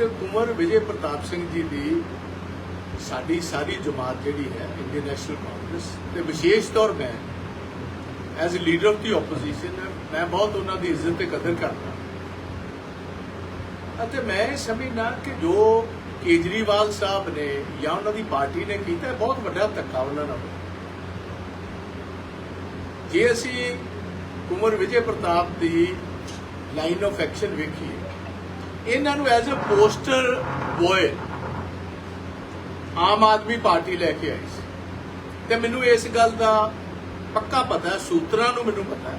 But Kunwar Vijay Pratap Singh ji ਦੀ ਸਾਡੀ ਸਾਰੀ ਜਮਾਤ ਜਿਹੜੀ ਹੈ ਇੰਡੀਅਨ ਨੈਸ਼ਨਲ ਕਾਂਗਰਸ ਤੇ ਵਿਸ਼ੇਸ਼ ਤੌਰ ਮੈਂ as a leader of the opposition ਮੈਂ ਬਹੁਤ ਉਹਨਾਂ ਦੀ ਇੱਜ਼ਤ ਤੇ ਕਦਰ ਕਰਦਾ ਅਤੇ ਮੈਂ ਇਹ ਸਮਝਦਾ ਕਿ ਜੋ ਕੇਜਰੀਵਾਲ ਸਾਹਿਬ ਨੇ ਜਾਂ ਉਹਨਾਂ ਦੀ ਪਾਰਟੀ ਨੇ ਕੀਤਾ ਬਹੁਤ ਵੱਡਾ ਧੱਕਾ ਉਹਨਾਂ ਨਾਲ ਹੋਇਆ। ਜੇ ਅਸੀਂ ਕੁਮਰ ਵਿਜੇ ਪ੍ਰਤਾਪ ਦੀ ਲਾਈਨ ਆਫ ਐਕਸ਼ਨ ਵੇਖੀਏ ਇਹਨਾਂ ਨੂੰ as a poster boy Aam Aadmi party ਲੈ ਕੇ ਆਈ ਸੀ। ਤੇ ਮੈਨੂੰ ਇਸ ਗੱਲ ਦਾ ਪੱਕਾ ਪਤਾ ਹੈ, ਸੂਤਰਾਂ ਨੂੰ ਮੈਨੂੰ ਪਤਾ ਹੈ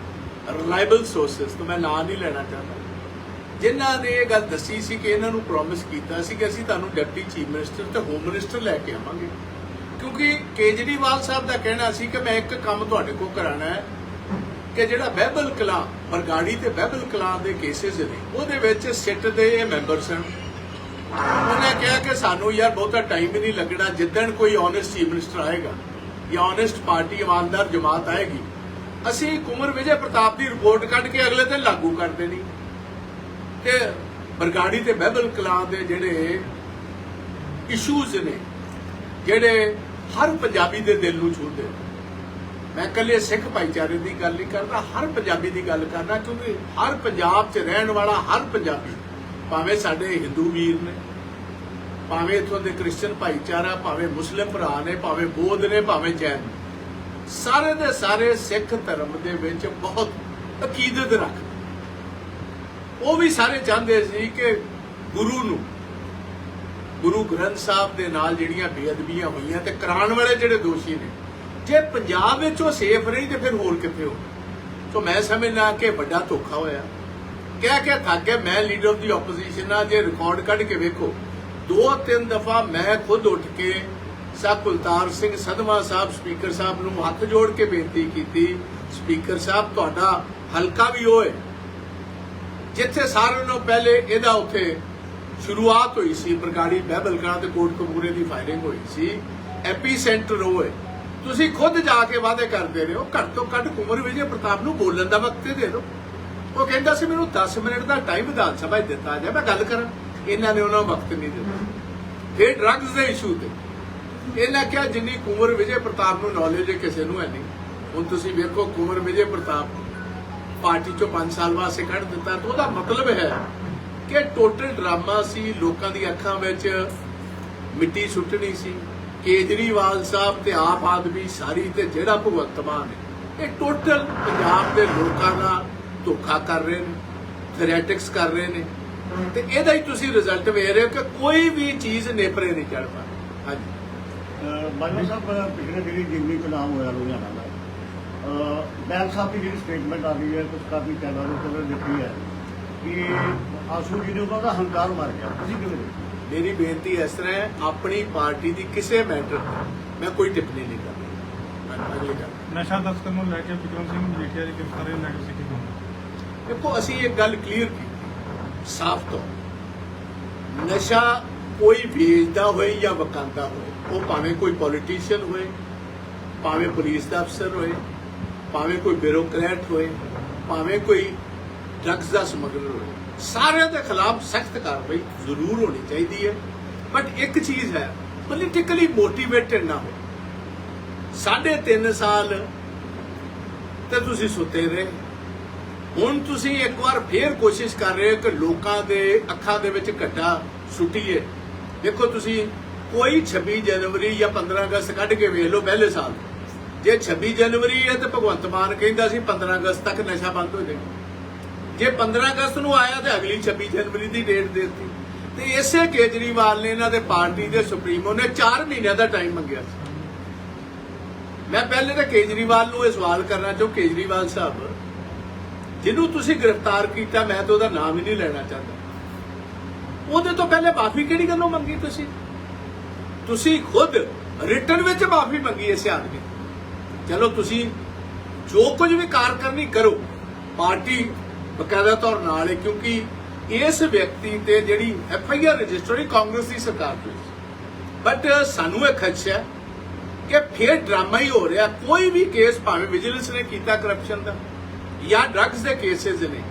ਰਿਲਾਇਬਲ ਸੋਰਸਸ ਤੋਂ ਮੈਂ ਨਾਂ ਨਹੀਂ ਲੈਣਾ ਚਾਹੁੰਦਾ। ਜਿਨ੍ਹਾਂ ਨੇ ਇਹ ਗੱਲ ਦੱਸੀ ਸੀ ਕਿ ਇਹਨਾਂ ਨੂੰ ਪ੍ਰੋਮਿਸ ਕੀਤਾ ਸੀ ਕਿ ਅਸੀਂ ਤੁਹਾਨੂੰ ਡਿਪਟੀ ਚੀਫ ਮਿਨਿਸਟਰ ਤੇ ਹੋਮ ਮਿਨਿਸਟਰ ਲੈ ਕੇ ਆਵਾਂਗੇ। ਕਿਉਂਕਿ ਕੇਜਰੀਵਾਲ ਸਾਹਿਬ ਦਾ ਕਹਿਣਾ ਸੀ ਕਿ ਮੈਂ ਇੱਕ ਕੰਮ ਤੁਹਾਡੇ ਕੋਲ ਕਰਾਣਾ ਹੈ ਕਿ ਜਿਹੜਾ ਬਹਿਬਲ ਕਲਾਂ ਬਰਗਾੜੀ ਤੇ ਬਹਿਬਲ ਕਲਾਂ ਦੇ ਕੇਸਿਸ ਨੇ, ਉਹਦੇ ਵਿੱਚ ਸਿੱਟ ਦੇ ਇਹ ਮੈਂਬਰ ਸਨ ਉਹਨੇ ਕਿਹਾ ਕਿ ਸਾਨੂੰ ਯਾਰ ਬਹੁਤਾ ਟਾਈਮ ਹੀ ਨਹੀਂ ਲੱਗਣਾ, ਜਿੱਦਣ ਕੋਈ ਓਨੈਸਟ ਚੀਫ ਮਿਨਿਸਟਰ ਆਏਗਾ ਜਾਂ ਓਨੈਸਟ ਪਾਰਟੀ ਇਮਾਨਦਾਰ ਜਮਾਤ ਆਏਗੀ, ਅਸੀਂ ਕੁਮਰ ਵਿਜੇ ਪ੍ਰਤਾਪ ਦੀ ਰਿਪੋਰਟ ਕੱਢ ਕੇ ਅਗਲੇ ਦਿਨ ਲਾਗੂ ਕਰ ਦੇਣੀ ਕਿ ਬਰਗਾੜੀ ਤੇ ਬਹਿਬਲ ਕਲਾਂ ਦੇ ਜਿਹੜੇ ਇਸ਼ੂਜ਼ ਨੇ, ਜਿਹੜੇ ਹਰ ਪੰਜਾਬੀ ਦੇ ਦਿਲ ਨੂੰ ਛੂਹਦੇ ਨੇ। ਮੈਂ ਇਕੱਲੇ ਸਿੱਖ ਭਾਈਚਾਰੇ ਦੀ ਗੱਲ ਨਹੀਂ ਕਰਦਾ, ਹਰ ਪੰਜਾਬੀ ਦੀ ਗੱਲ ਕਰਦਾ, ਕਿਉਂਕਿ ਹਰ ਪੰਜਾਬ 'ਚ ਰਹਿਣ ਵਾਲਾ ਹਰ ਪੰਜਾਬੀ, ਭਾਵੇਂ ਸਾਡੇ ਹਿੰਦੂ ਵੀਰ ਨੇ, ਭਾਵੇਂ ਇਥੋਂ ਦੇ ਕ੍ਰਿਸਚੀਅਨ ਭਾਈਚਾਰਾ, ਭਾਵੇਂ ਮੁਸਲਿਮ ਭਰਾ ਨੇ, ਭਾਵੇਂ ਬੋਧ ਨੇ, ਭਾਵੇਂ ਜੈਨ ਨੇ, ਸਾਰੇ ਦੇ ਸਾਰੇ ਸਿੱਖ ਧਰਮ ਦੇ ਵਿੱਚ ਬਹੁਤ ਅਕੀਦਤ ਰੱਖਦੇ ਉਹ ਵੀ ਸਾਰੇ ਚਾਹੁੰਦੇ ਸੀ ਕਿ ਗੁਰੂ ਨੂੰ, ਗੁਰੂ ਗ੍ਰੰਥ ਸਾਹਿਬ ਦੇ ਨਾਲ ਜਿਹੜੀਆਂ ਬੇਅਦਬੀਆਂ ਹੋਈਆਂ ਤੇ ਕਰਾਉਣ ਵਾਲੇ ਜਿਹੜੇ ਦੋਸ਼ੀ ਨੇ ਜੇ ਪੰਜਾਬ ਵਿੱਚ ਉਹ ਸੇਫ ਨਹੀਂ ਤੇ ਫਿਰ ਹੋਰ ਕਿੱਥੇ ਹੋ? ਸੋ ਮੈਂ ਸਮਝਦਾ ਕਿ ਵੱਡਾ ਧੋਖਾ ਹੋਇਆ। ਕਹਿ ਕੇ ਥੱਕ ਗਿਆ, ਮੈਂ ਲੀਡਰ ਆਫ ਦੀ ਆਪੋਜੀਸ਼ਨ ਆ, ਜੇ ਰਿਕਾਰਡ ਕੱਢ ਕੇ ਵੇਖੋ, ਦੋ ਤਿੰਨ ਦਫਾ ਮੈਂ ਖੁਦ ਉੱਠ ਕੇ ਸਾਹਿਬ ਕੁਲਤਾਰ ਸਿੰਘ ਸਦਮਾ ਸਾਹਿਬ ਸਪੀਕਰ ਸਾਹਿਬ ਨੂੰ ਹੱਥ ਜੋੜ ਕੇ ਬੇਨਤੀ ਕੀਤੀ ਸਪੀਕਰ ਸਾਹਿਬ ਤੁਹਾਡਾ ਹਲਕਾ ਵੀ ਹੋਏ ਜਿੱਥੇ ਸਾਰਿਆਂ ਨੂੰ ਪਹਿਲੇ ਇਹਦਾ ਉੱਥੇ ਸ਼ੁਰੂਆਤ ਹੋਈ ਸੀ, ਬਰਗਾੜੀ ਬਹਿਬਲ ਤੇ ਕੋਟ ਕਪੂਰੇ ਦੀ ਫਾਇਰਿੰਗ ਹੋਈ ਸੀ ਐਪੀ ਸੈਂਟਰ ਹੋਏ ਤੁਸੀਂ ਖੁਦ ਜਾ ਕੇ ਵਾਅਦੇ ਕਰਦੇ ਰਹੇ ਹੋ ਘੱਟ ਤੋਂ ਘੱਟ ਕੁਮਰ ਵਿਜੇ ਪ੍ਰਤਾਪ ਨੂੰ ਬੋਲਣ ਦਾ ਵਕਤ ਤੇ ਦੇ ਦਿਓ। ਉਹ ਕਹਿੰਦਾ ਸੀ, ਮੈਨੂੰ 10 ਮਿੰਟ ਦਾ ਟਾਈਮ ਵਿਧਾਨ ਸਭਾ 'ਚ ਦਿੱਤਾ ਜਾ ਮੈਂ ਗੱਲ ਕਰਾਂ। ਇਹਨਾਂ ਨੇ ਉਹਨਾਂ ਵਕਤ ਨਹੀਂ ਦਿੱਤਾ। ਫਿਰ ਡਰੱਗਸ ਦੇ ਇਸ਼ੂ ਤੇ। ਇਹਨਾਂ ਕਿਹਾ, ਜਿੰਨੀ ਕੁਮਰ ਵਿਜੇ ਪ੍ਰਤਾਪ ਨੂੰ ਨੌਲੇਜ ਹੈ, ਕਿਸੇ ਨੂੰ ਹੈ ਨਹੀਂ। ਹੁਣ ਤੁਸੀਂ ਵੇਖੋ, ਕੁਮਰ ਵਿਜੇ ਪ੍ਰਤਾਪ ਪਾਰਟੀ ਚੋਂ 5 ਸਾਲ ਵਾਸਤੇ ਕੱਢ ਦਿੱਤਾ, ਤਾਂ ਉਹਦਾ ਮਤਲਬ ਹੈ ਕਿ ਟੋਟਲ ਡਰਾਮਾ ਸੀ, ਲੋਕਾਂ ਦੀ ਅੱਖਾਂ ਵਿੱਚ ਮਿੱਟੀ ਸੁੱਟਣੀ ਸੀ। ਕੇਜਰੀਵਾਲ ਸਾਹਿਬ ਤੇ ਆਪ ਆਦਮੀ ਸਾਰੀ ਤੇ ਜਿਹੜਾ ਭਗਵੰਤ ਮਾਨ ਹੈ ਇਹ ਟੋਟਲ ਪੰਜਾਬ ਦੇ ਲੋਕਾਂ ਨਾਲ ਧੋਖਾ ਕਰ ਰਹੇ ਨੇ ਥਰੈਟਿਕਸ ਕਰ ਰਹੇ ਨੇ। ਤੇ ਇਹਦਾ ਹੀ ਤੁਸੀਂ ਰਿਜ਼ਲਟ ਵੇਖ ਰਹੇ ਹੋ ਕਿ ਕੋਈ ਵੀ ਚੀਜ਼ ਨੇਪਰੇ ਨਹੀਂ ਚੜ ਪਾ ਹਾਂਜੀ। ਬਾਜਵਾ ਸਾਹਿਬ ਪਿਛਲੇ ਦਿਨੀ ਜਿਮਨੀ ਚੁਣਾਵ ਹੋਇਆ ਲੁਧਿਆਣਾ ਦਾ। ਅਹ, ਸਾਹਿਬ ਦੀ ਜਿਹੜੀ ਸਟੇਟਮੈਂਟ ਆ ਰਹੀ ਹੈ ਕੁਝ ਕਾਫੀ ਚੈਨਲ ਉੱਤੇ ਦੇਖੀ ਹੈ ਕਿ ਆਸੂ ਜੀ ਨੇ ਉਹਨਾਂ ਦਾ ਹੰਕਾਰ ਮਾਰ ਗਿਆ। ਤੁਸੀਂ ਕਿਵੇਂ ਦੇਖਦੇ ਮੇਰੀ ਬੇਨਤੀ ਇਸ ਤਰ੍ਹਾਂ ਹੈ ਆਪਣੀ ਪਾਰਟੀ ਦੀ ਕਿਸੇ ਮੈਟਰ ਤੇ ਮੈਂ ਕੋਈ ਟਿੱਪਣੀ ਨਹੀਂ ਕਰਦਾ ਹਾਂਜੀ, ਅਗਲੀ ਗੱਲ। ਨਸ਼ਾ ਤਸਕਰ ਨੂੰ ਲੈ ਕੇ ਵਿਕਰਮ ਸਿੰਘ ਮਜੀਠੀਆ ਦੀ ਗ੍ਰਿਫਤਾਰੀ ਨੂੰ ਲੈ ਕੇ ਕੀ ਕਹੋਗੇ ਦੇਖੋ ਅਸੀਂ ਇੱਕ ਗੱਲ ਕਲੀਅਰ ਕੀਤੀ। ਸਾਫ਼ ਤੌਰ ਨਸ਼ਾ ਕੋਈ ਵੇਚਦਾ ਹੋਏ ਜਾਂ ਵਕਾਂਦਾ ਹੋਏ ਉਹ ਭਾਵੇਂ ਕੋਈ ਪੋਲੀਟੀਸ਼ੀਅਨ ਹੋਏ ਭਾਵੇਂ ਪੁਲਿਸ ਦਾ ਅਫਸਰ ਹੋਏ ਭਾਵੇਂ ਕੋਈ ਬਿਊਰੋਕਰੈਟ ਹੋਏ ਭਾਵੇਂ ਕੋਈ ਡਰੱਗਸ ਦਾ ਸਮਗਲਰ ਹੋਏ। ਸਾਰਿਆਂ ਦੇ ਖਿਲਾਫ ਸਖਤ ਕਾਰਵਾਈ ਜ਼ਰੂਰ ਹੋਣੀ ਚਾਹੀਦੀ ਹੈ। ਬਟ ਇੱਕ ਚੀਜ਼ ਹੈ ਪੋਲੀਟੀਕਲੀ ਮੋਟੀਵੇਟਡ ਨਾ ਹੋ ਸਾਢੇ ਤਿੰਨ ਸਾਲ ਤੇ ਤੁਸੀਂ ਸੁੱਤੇ ਰਹੇ। ਹੁਣ ਤੁਸੀਂ ਇੱਕ ਵਾਰ ਫੇਰ ਕੋਸ਼ਿਸ਼ ਕਰ ਰਹੇ ਹੋ ਕਿ ਲੋਕਾਂ ਦੇ ਅੱਖਾਂ ਦੇ ਵਿੱਚ ਘੱਟਾ ਸੁੱਟੀਏ। ਦੇਖੋ ਤੁਸੀਂ, ਕੋਈ 26 ਜਨਵਰੀ ਜਾਂ 15 ਅਗਸਤ ਕੱਢ ਕੇ ਵੇਖ ਲਓ ਪਹਿਲੇ ਸਾਲ। ਜੇ 26 ਜਨਵਰੀ ਹੈ ਤੇ ਭਗਵੰਤ ਮਾਨ ਕਹਿੰਦਾ ਸੀ 15 ਅਗਸਤ ਤੱਕ ਨਸ਼ਾ ਬੰਦ ਹੋ ਜਾਏਗਾ। ਜੇ 15 ਅਗਸਤ ਨੂੰ ਆਇਆ ਤੇ ਅਗਲੀ 26 ਜਨਵਰੀ ਦੀ ਡੇਟ ਦੇ ਦਿੱਤੀ। ਤੇ ਇਸੇ ਕੇਜਰੀਵਾਲ ਨੇ ਇਹਨਾਂ ਦੇ ਪਾਰਟੀ ਦੇ ਸੁਪਰੀਮੋ ਨੇ 4 ਮਹੀਨਿਆਂ ਦਾ ਟਾਈਮ ਮੰਗਿਆ ਸੀ। ਮੈਂ ਪਹਿਲੇ ਤਾਂ ਕੇਜਰੀਵਾਲ ਨੂੰ ਇਹ ਸਵਾਲ ਕਰਨਾ ਚਾਹੁੰ, ਕੇਜਰੀਵਾਲ ਸਾਹਿਬ, ਜਿਹਨੂੰ ਤੁਸੀਂ ਗ੍ਰਿਫਤਾਰ ਕੀਤਾ, ਮੈਂ ਤਾਂ ਉਹਦਾ ਨਾਮ ਹੀ ਨਹੀਂ ਲੈਣਾ ਚਾਹੁੰਦਾ। ਉਹਦੇ ਤੋਂ ਪਹਿਲੇ ਮਾਫੀ ਕਿਹੜੀ ਗੱਲੋਂ ਮੰਗੀ ਤੁਸੀਂ? ਤੁਸੀਂ ਖੁਦ ਰਿਟਰਨ ਵਿੱਚ ਮਾਫੀ ਮੰਗੀ ਇਸ ਆਦਮੀ ਚਲੋ ਤੁਸੀਂ ਜੋ ਕੁਝ ਵੀ ਕਾਰਕਰਨੀ ਕਰੋ, ਪਾਰਟੀ ਬਕਾਇਦਾ ਤੌਰ ਨਾਲ ਹੈ, ਕਿਉਂਕਿ ਇਸ ਵਿਅਕਤੀ ਤੇ ਜਿਹੜੀ ਐਫ ਆਈ ਆਰ ਰਜਿਸਟਰ ਹੋਈ, ਕਾਂਗਰਸ ਦੀ ਸਰਕਾਰ ਤੋਂ ਬਟ ਸਾਨੂੰ ਇਹ ਖਦਸ਼ਾ ਹੈ ਕਿ ਫੇਰ ਡਰਾਮਾ ਹੀ ਹੋ ਰਿਹਾ, ਕੋਈ ਵੀ ਕੇਸ ਭਾਵੇਂ ਵਿਜੀਲੈਂਸ ਨੇ ਕੀਤਾ ਕਰਪਸ਼ਨ ਦਾ, ਜਾਂ ਡਰੱਗਸ ਦੇ ਕੇਸਿਸ ਨੇ।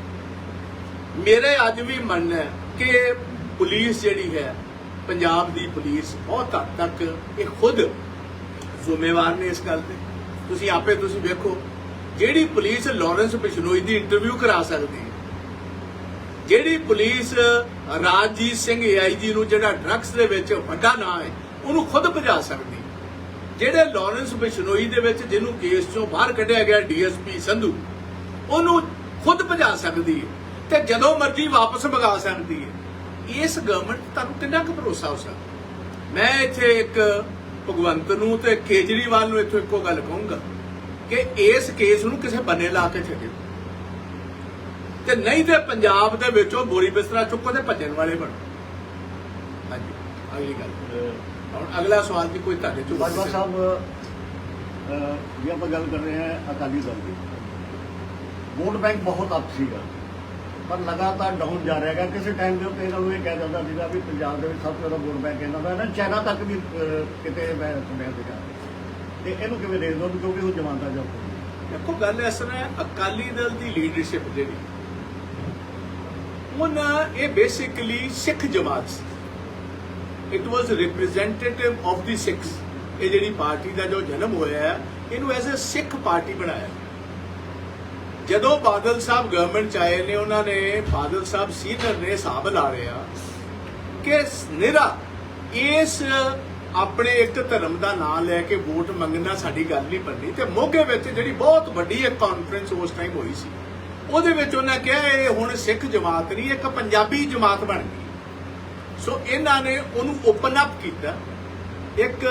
ਮੇਰੇ ਅੱਜ ਵੀ ਮੰਨਣਾ ਹੈ ਕਿ ਪੁਲਿਸ ਜਿਹੜੀ ਹੈ, ਪੰਜਾਬ ਦੀ ਪੁਲਿਸ ਬਹੁਤ ਹੱਦ ਤੱਕ ਇਹ ਖੁਦ ਜ਼ਿੰਮੇਵਾਰ ਨੇ ਇਸ ਗੱਲ ਤੇ। ਤੁਸੀਂ ਆਪੇ ਤੁਸੀਂ ਵੇਖੋ ਜਿਹੜੀ ਪੁਲਿਸ ਲਾਰੈਂਸ ਬਿਸ਼ਨੋਈ ਦੀ ਇੰਟਰਵਿਊ ਕਰਾ ਸਕਦੀ ਹੈ? ਜਿਹੜੀ ਪੁਲਿਸ ਰਾਜਜੀਤ ਸਿੰਘ ਏਆਈਜੀ ਨੂੰ ਜਿਹੜਾ ਡਰੱਗਸ ਦੇ ਵਿੱਚ ਵੱਡਾ ਨਾਂ ਹੈ, ਉਹਨੂੰ ਖੁਦ ਭਜਾ ਸਕਦੀ ਜਿਹੜੇ ਲਾਰੈਂਸ ਬਿਸ਼ਨੋਈ ਦੇ ਵਿੱਚ ਜਿਹਨੂੰ ਕੇਸ ਚੋਂ ਬਾਹਰ ਕੱਢਿਆ ਗਿਆ ਡੀਐਸਪੀ ਸੰਧੂ, ਉਹਨੂੰ ਖੁਦ ਭਜਾ ਸਕਦੀ ਹੈ ਤੇ ਜਦੋਂ ਮਰਜ਼ੀ ਵਾਪਸ ਮੰਗਾ ਸਕਦੀ ਹੈ। ਇਸ ਗਵਰਨਮੈਂਟ ਤੁਹਾਨੂੰ ਕਿੰਨਾ ਕੁ ਭਰੋਸਾ ਹੋ ਸਕਦਾ? ਮੈਂ ਇੱਥੇ ਇੱਕ ਭਗਵੰਤ ਨੂੰ ਤੇ ਕੇਜਰੀਵਾਲ ਨੂੰ ਇੱਥੋਂ ਇੱਕੋ ਗੱਲ ਕਹੂੰਗਾ। ਕਿ ਇਸ ਕੇਸ ਨੂੰ ਕਿਸੇ ਬੰਨੇ ਲਾ ਕੇ ਛੱਡਿਓ। ਤੇ ਨਹੀਂ ਤੇ ਪੰਜਾਬ ਦੇ ਵਿੱਚੋਂ ਬੋਰੀ ਬਿਸਤਰਾ ਚੁੱਕੋ ਤੇ ਭੱਜਣ ਵਾਲੇ ਬਣੋ। ਹਾਂਜੀ ਅਗਲੀ ਗੱਲ। ਹੁਣ ਅਗਲਾ ਸਵਾਲ ਵੀ ਕੋਈ ਤੁਹਾਡੇ ਚੋਂ ਬਾਜਵਾ ਸਾਹਿਬ ਜੇ ਆਪਾਂ ਗੱਲ ਕਰ ਰਹੇ ਹਾਂ ਅਕਾਲੀ ਦਲ ਦੀ ਵੋਟ ਬੈਂਕ ਬਹੁਤ ਅੱਪ ਸੀਗਾ ਪਰ ਲਗਾਤਾਰ ਡਾਊਨ ਜਾ ਰਿਹਾ ਹੈਗਾ। ਕਿਸੇ ਟਾਈਮ ਦੇ ਉੱਤੇ ਇਹਨਾਂ ਨੂੰ ਇਹ ਕਹਿ ਜਾਂਦਾ ਸੀਗਾ ਵੀ ਪੰਜਾਬ ਦੇ ਵਿੱਚ ਸਭ ਤੋਂ ਜ਼ਿਆਦਾ ਵੋਟ ਬੈਂਕ ਇਹਨਾਂ ਦਾ ਹੈ ਨਾ ਚਾਈਨਾ ਤੱਕ ਵੀ ਕਿਤੇ ਮੈਂ ਸੁਣਿਆ ਸੀਗਾ ਤੇ ਇਹਨੂੰ ਕਿਵੇਂ ਦੇਖਦੇ ਹੋ ਕਿਉਂਕਿ ਉਹ ਜਮਾਨਤਾ ਜਬ ਦੇਖੋ, ਗੱਲ ਇਸ ਤਰ੍ਹਾਂ ਹੈ, ਅਕਾਲੀ ਦਲ ਦੀ ਲੀਡਰਸ਼ਿਪ ਜਿਹੜੀ ਉਹਨਾਂ ਇਹ ਬੇਸਿਕਲੀ ਸਿੱਖ ਜਮਾਤ ਸੀ। It was representative of the Sikhs ਇਹ ਜਿਹੜੀ ਪਾਰਟੀ ਦਾ ਜੋ ਜਨਮ ਹੋਇਆ ਹੈ, ਇਹਨੂੰ ਐਜ਼ ਅ ਸਿੱਖ ਪਾਰਟੀ ਬਣਾਇਆ। ਜਦੋਂ ਬਾਦਲ ਸਾਹਿਬ ਗਵਰਨਮੈਂਟ ਚ ਆਏ ਨੇ, ਉਹਨਾਂ ਨੇ, ਬਾਦਲ ਸਾਹਿਬ ਸੀਨੀਅਰ ਨੇ ਹਿਸਾਬ ਲਾ ਰਿਹਾ। ਕਿ ਨਿਰਾ ਇਸ ਆਪਣੇ ਇੱਕ ਧਰਮ ਦਾ ਨਾਮ ਲੈ ਕੇ ਵੋਟ ਮੰਗਣਾ ਸਾਡੀ ਗੱਲ ਨਹੀਂ ਬਣਨੀ ਤੇ ਮੋਗੇ ਵਿੱਚ ਜਿਹੜੀ ਬਹੁਤ ਵੱਡੀ ਇੱਕ ਕਾਨਫਰੰਸ ਉਸ ਟਾਈਮ ਹੋਈ ਸੀ। ਉਹਦੇ ਵਿੱਚ ਉਹਨਾਂ ਕਿਹਾ, ਇਹ ਹੁਣ ਸਿੱਖ ਜਮਾਤ ਨਹੀਂ, ਇੱਕ ਪੰਜਾਬੀ ਜਮਾਤ ਬਣ ਗਈ। ਸੋ ਇਹਨਾਂ ਨੇ ਉਹਨੂੰ ਓਪਨ ਅਪ ਕੀਤਾ। ਇੱਕ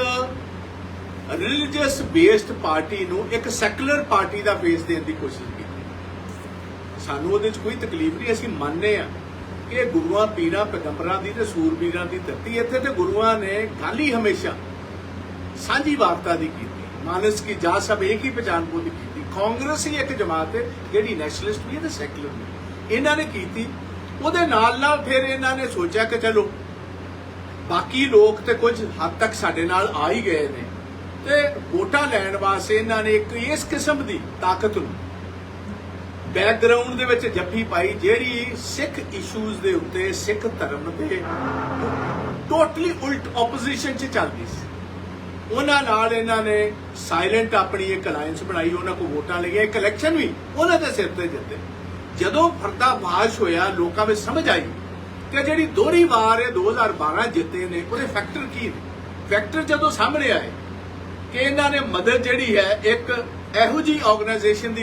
ਰਿਲੀਜੀਅਸ ਬੇਸਡ ਪਾਰਟੀ ਨੂੰ ਇੱਕ ਸੈਕੂਲਰ ਪਾਰਟੀ ਦਾ ਫੇਸ ਦੇਣ ਦੀ ਕੋਸ਼ਿਸ਼ ਕੀਤੀ। ਸਾਨੂੰ ਉਹਦੇ 'ਚ ਕੋਈ ਤਕਲੀਫ ਨਹੀਂ, ਅਸੀਂ ਮੰਨਦੇ ਆ ਕਿ ਇਹ ਗੁਰੂਆਂ ਪੀਰਾਂ ਪੈਗੰਬਰਾਂ ਦੀ ਤੇ ਸੂਰਬੀਰਾਂ ਦੀ ਧਰਤੀ ਇੱਥੇ ਤੇ ਗੁਰੂਆਂ ਨੇ ਗੱਲ ਹੀ ਹਮੇਸ਼ਾ ਸਾਂਝੀ ਵਾਰਤਾ ਦੀ ਕੀਤੀ। ਮਾਨਸ ਕੀ ਜਾ ਸਭ ਇੱਕ ਹੀ ਪਛਾਣ ਬੁੱਧ ਕੀਤੀ। ਕਾਂਗਰਸ ਹੀ ਇੱਕ ਜਮਾਤ ਹੈ, ਜਿਹੜੀ ਨੈਸ਼ਨਲਿਸਟ ਵੀ ਹੈ ਤੇ ਸੈਕੂਲਰ ਵੀ ਇਹਨਾਂ ਨੇ ਕੀਤੀ। ਉਹਦੇ ਨਾਲ ਨਾਲ ਫਿਰ ਇਹਨਾਂ ਨੇ ਸੋਚਿਆ ਕਿ ਚਲੋ, ਬਾਕੀ ਲੋਕ ਤੇ ਕੁਝ ਹੱਦ ਤੱਕ ਸਾਡੇ ਨਾਲ ਆ ਹੀ ਗਏ ਨੇ। ਤੇ ਵੋਟਾਂ ਲੈਣ ਵਾਸਤੇ ਇਹਨਾਂ ਨੇ ਇੱਕ ਇਸ ਕਿਸਮ ਦੀ ਤਾਕਤ ਨੂੰ ਬੈਕਗ੍ਰਾਉਂਡ ਦੇ ਵਿੱਚ ਜੱਫੀ ਪਾਈ, ਜਿਹੜੀ ਸਿੱਖ ਇਸ਼ੂਜ਼ ਦੇ ਉੱਤੇ, ਸਿੱਖ ਧਰਮ ਦੇ ਟੋਟਲੀ ਉਲਟ ਆਪੋਜੀਸ਼ਨ 'ਚ ਚੱਲਦੀ ਸੀ। ਉਹਨਾਂ ਨਾਲ ਇਹਨਾਂ ਨੇ ਸਾਇਲੈਂਟ ਆਪਣੀ ਇੱਕ ਅਲਾਈਅੰਸ ਬਣਾਈ, ਉਹਨਾਂ ਕੋ ਵੋਟਾਂ ਲਈਆਂ, ਇੱਕ ਇਲੈਕਸ਼ਨ ਵੀ ਉਹਨਾਂ ਦੇ ਸਿਰ ਤੇ ਜਿੱਤੇ। ਜਦੋਂ ਫਰਦਾਬਾਸ਼ ਹੋਇਆ, ਲੋਕਾਂ ਵਿੱਚ ਸਮਝ ਆਈ ਕਿ ਜਿਹੜੀ ਦੋਹਰੀ ਵਾਰ ਇਹ 2012 ਜਿੱਤੇ ਨੇ, ਉਹਦੇ ਫੈਕਟਰ ਕੀ ਨੇ? ਫੈਕਟਰ ਜਦੋਂ ਸਾਹਮਣੇ ਆਏ ਕਿ ਇਹਨਾਂ ਨੇ ਮਦਦ ਜਿਹੜੀ ਹੈ, ਇੱਕ ਇਹੋ ਜੀ ਆਰਗੇਨਾਈਜੇਸ਼ਨ ਦੀ